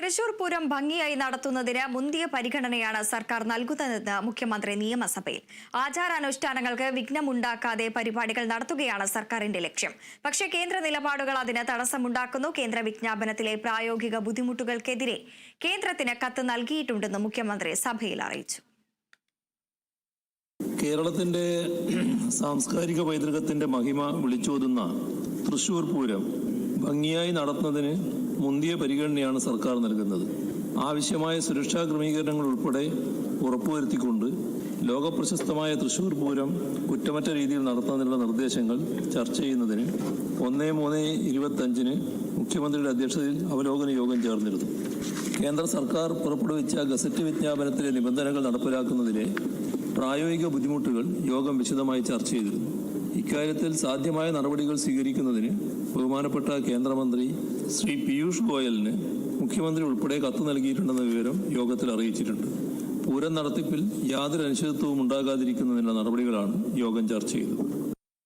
തൃശൂർ പൂരം ഭംഗിയായി നടത്തുന്നതിന് മുന്തിയ പരിഗണനയാണ് സർക്കാർ നൽകുന്നതെന്ന് മുഖ്യമന്ത്രി നിയമസഭയിൽ. ആചാരാനുഷ്ഠാനങ്ങൾക്ക് വിഘ്നമുണ്ടാക്കാതെ പരിപാടികൾ നടത്തുകയാണ് സർക്കാരിന്റെ ലക്ഷ്യം. പക്ഷേ കേന്ദ്ര നിലപാടുകൾ അതിന് തടസ്സമുണ്ടാക്കുന്നു. കേന്ദ്ര വിജ്ഞാപനത്തിലെ പ്രായോഗിക ബുദ്ധിമുട്ടുകൾക്കെതിരെ കേന്ദ്രത്തിന് കത്ത് നൽകിയിട്ടുണ്ടെന്ന് മുഖ്യമന്ത്രി സഭയിൽ അറിയിച്ചു. കേരളത്തിന്റെ സാംസ്കാരിക പൈതൃകത്തിന്റെ മഹിമ വിളിച്ചോതുന്ന തൃശൂർ പൂരം ഭംഗിയായി നടത്തുന്നതിന് മുന്തിയ പരിഗണനയാണ് സർക്കാർ നൽകുന്നത്. ആവശ്യമായ സുരക്ഷാ ക്രമീകരണങ്ങൾ ഉൾപ്പെടെ ഉറപ്പുവരുത്തിക്കൊണ്ട് ലോകപ്രശസ്തമായ തൃശൂർ പൂരം കുറ്റമറ്റ രീതിയിൽ നടത്തുന്നതിനുള്ള നിർദ്ദേശങ്ങൾ ചർച്ച ചെയ്യുന്നതിന് ഒന്ന് മൂന്ന് ഇരുപത്തഞ്ചിന് മുഖ്യമന്ത്രിയുടെ അധ്യക്ഷതയിൽ അവലോകന യോഗം ചേർന്നിരുന്നു. കേന്ദ്ര സർക്കാർ പുറപ്പെടുവിച്ച ഗസറ്റ് വിജ്ഞാപനത്തിലെ നിബന്ധനകൾ നടപ്പിലാക്കുന്നതിലെ പ്രായോഗിക ബുദ്ധിമുട്ടുകൾ യോഗം വിശദമായി ചർച്ച ചെയ്തിരുന്നു. ഇക്കാര്യത്തിൽ സാധ്യമായ നടപടികൾ സ്വീകരിക്കുന്നതിന് ബഹുമാനപ്പെട്ട കേന്ദ്രമന്ത്രി ശ്രീ പീയൂഷ് ഗോയലിന് മുഖ്യമന്ത്രി ഉൾപ്പെടെ കത്ത് നൽകിയിട്ടുണ്ടെന്ന വിവരം യോഗത്തിൽ അറിയിച്ചിട്ടുണ്ട്. പൂരം നടത്തിപ്പിൽ യാതൊരു അനിശ്ചിതത്വവും ഉണ്ടാകാതിരിക്കുന്നതിനുള്ള നടപടികളാണ് യോഗം ചർച്ച ചെയ്തത്.